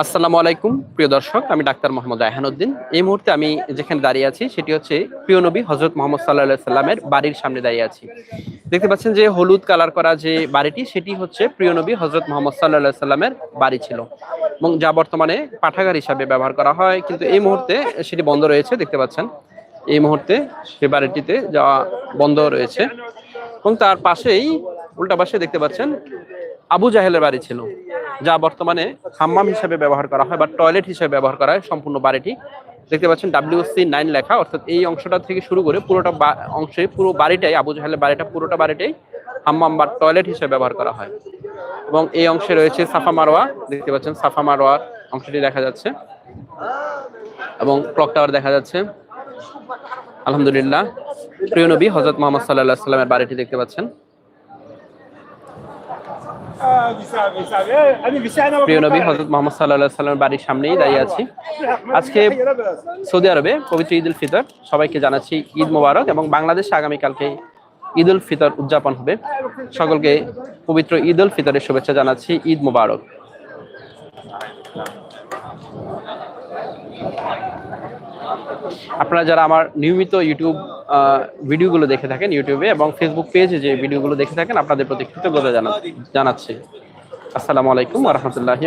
আসসালামু আলাইকুম, প্রিয় দর্শক, আমি ডাক্তার মোহাম্মদ রায়হানুদ্দিন। এই মুহূর্তে আমি যেখানে দাঁড়িয়ে আছি, সেটি হচ্ছে প্রিয় নবী হজরত মোহাম্মদ সাল্লাহ সাল্লামের বাড়ির সামনে দাঁড়িয়ে আছি। দেখতে পাচ্ছেন যে হলুদ কালার করা যে বাড়িটি, সেটি হচ্ছে প্রিয় নবী হজরত মোহাম্মদ সাল্লাহ সাল্লামের বাড়ি ছিল। এবং যা বর্তমানে পাঠাগার হিসাবে ব্যবহার করা হয়, কিন্তু এই মুহূর্তে সেটি বন্ধ রয়েছে, দেখতে পাচ্ছেন। এই মুহূর্তে সে বাড়িটিতে যাওয়া বন্ধ রয়েছে। এবং তার পাশেই, উল্টা পাশে দেখতে পাচ্ছেন আবু জাহেলের বাড়ি ছিল। যা বর্তমানে হাম্মাম হিসেবে ব্যবহার করা হয় বা টয়লেট হিসেবে ব্যবহার করা হয় সম্পূর্ণ বাড়িটি। দেখতে পাচ্ছেন ডাব্লিউসি নাইন লেখা, অর্থাৎ এই অংশটা থেকে শুরু করে পুরোটা অংশে পুরো বাড়িটাই, আবু জাহেলের বাড়িটা, পুরোটা বাড়িটাই হাম্মাম বা টয়লেট হিসেবে ব্যবহার করা হয়। এবং এই অংশে রয়েছে সাফা মারোয়া দেখতে পাচ্ছেন সাফা মারোয়ার অংশটি দেখা যাচ্ছে। এবং ক্লক টাওয়ার দেখা যাচ্ছে। আলহামদুলিল্লাহ। প্রিয় নবী হজরত মোহাম্মদ সাল্লাহ সাল্লামের বাড়িটি দেখতে পাচ্ছেন। প্রিয় নবী হজরত মোহাম্মদ সাল্লাহ সাল্লামের বাড়ির সামনেই দাঁড়িয়ে আছি। আজকে সৌদি আরবে পবিত্র ঈদ উল ফিতর, সবাইকে জানাচ্ছি ঈদ মোবারক এবং বাংলাদেশে আগামীকালকে ঈদ উল ফিতর উদযাপন হবে। সকলকে পবিত্র ঈদ উল ফিতরের শুভেচ্ছা জানাচ্ছি, ঈদ মোবারক। আপনারা যারা আমার নিয়মিত ইউটিউব ভিডিওগুলো দেখে থাকেন ইউটিউবে এবং ফেসবুক পেজে যে ভিডিওগুলো দেখে থাকেন, আপনাদের প্রতি কৃতজ্ঞতা জানা- জানাচ্ছি। আসসালামু আলাইকুম রহমতুল্লাহি